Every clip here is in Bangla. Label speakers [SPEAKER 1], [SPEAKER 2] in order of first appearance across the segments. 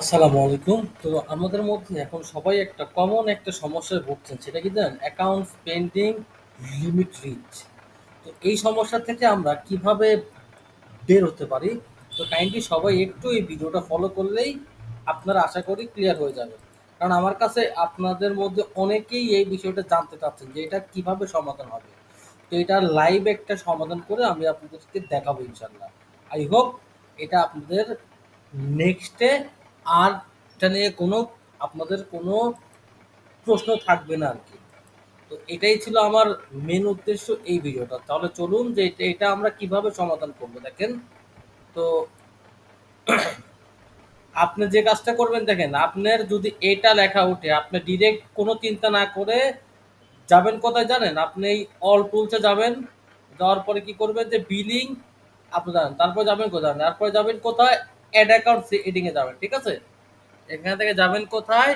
[SPEAKER 1] আসসালামু আলাইকুম। তো আমাদের মধ্যে এখন সবাই একটা কমন একটা সমস্যায় ভুগছেন, সেটা কি জানেন? অ্যাকাউন্ট পেন্ডিং লিমিট রিচ তো এই সমস্যা থেকে আমরা কীভাবে বের হতে পারি? তো কাইন্ডলি সবাই একটু এই ভিডিওটা ফলো করলেই আপনারা আশা করি ক্লিয়ার হয়ে যাবে কারণ আমার কাছে আপনাদের মধ্যে অনেকেই এই বিষয়টা জানতে চাচ্ছেন যে এটা কীভাবে সমাধান হবে। তো এটা লাইভ একটা সমাধান করে আমি আপনাদেরকে দেখাবো ইনশাল্লাহ আই হোপ এটা আপনাদের নেক্সটে আর এটা নিয়ে কোনো আপনাদের কোনো প্রশ্ন থাকবে না আর কি। তো এটাই ছিল আমার মেন উদ্দেশ্য এই ভিডিওটা। তাহলে চলুন যে এটা আমরা কীভাবে সমাধান করব দেখেন। তো আপনি যে কাজটা করবেন দেখেন, আপনার যদি এটা লেখা ওঠে আপনি ডিরেক্ট কোনো চিন্তা না করে যাবেন কোথায় জানেন? আপনি এই অল টুলসে যাবেন, যাওয়ার পরে কি করবেন যে বিলিং আপনি জানেন, তারপরে যাবেন কোথায় তারপরে যাবেন কোথায়? অ্যাড অ্যাকাউন্ট সেটিং এ যাবেন, ঠিক আছে? এখান থেকে যাবেন কোথায়?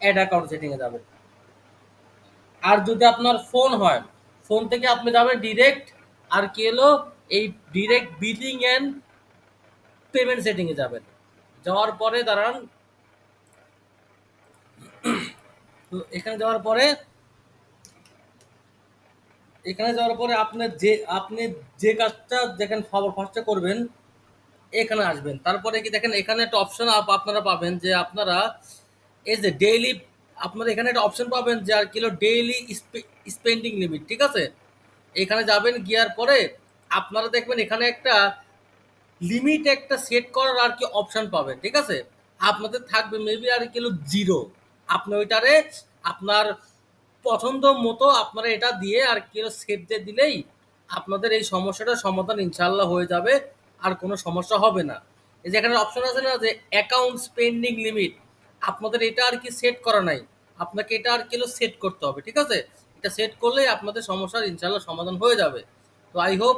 [SPEAKER 1] অ্যাড অ্যাকাউন্ট সেটিং এ যাবেন। আর যদি আপনার ফোন হয় ফোন থেকে আপনি যাবেন ডিরেক্ট আর কি এলো এই direct billing and payment setting এ যাবেন। যাওয়ার পরে দাঁড়ান। তো এখানে যাওয়ার পরে, এখানে যাওয়ার পরে আপনি যে আপনি যে কাজটা যেখানে ফার্স্টে করবেন এখানে আসবেন। তারপরে কি দেখেন, এখানে একটা অপশন আপনারা পাবেন যে আপনারা এই যে ডেইলি আপনারা এখানে একটা অপশন পাবেন যে আর কিলো ডেইলি স্পেন্ডিং লিমিট ঠিক আছে? এখানে যাবেন, গিয়ার পরে আপনারা দেখবেন এখানে একটা লিমিট একটা সেট করার আর কি অপশন পাবেন, ঠিক আছে? আপনাদের থাকবে মেবি আর কিলো জিরো আপনি ওইটারে আপনার পছন্দ মতো আপনারা এটা দিয়ে আর কিলো সেট দিয়ে দিলেই আপনাদের এই সমস্যাটার সমাধান ইনশাল্লাহ হয়ে যাবে। আর কোনো সমস্যা হবে না। এই যে এখানে অপশন আছে না যে অ্যাকাউন্ট স্পেন্ডিং লিমিট আপনাদের এটা আর কি সেট করা নাই। আপনাকে এটা আর কিলো সেট করতে হবে, ঠিক আছে? এটা সেট করলেই আপনাদের সমস্যার ইনশাল্লাহ সমাধান হয়ে যাবে। তো আই হোপ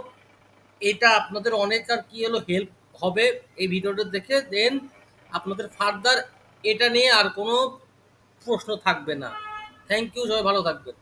[SPEAKER 1] এটা আপনাদের অনেক আর কি হলো হেল্প হবে এই ভিডিওটা দেখে। দেন আপনাদের ফার্দার এটা নিয়ে আর কোনো প্রশ্ন থাকবে না। থ্যাংক ইউ সবাই ভালো থাকবেন।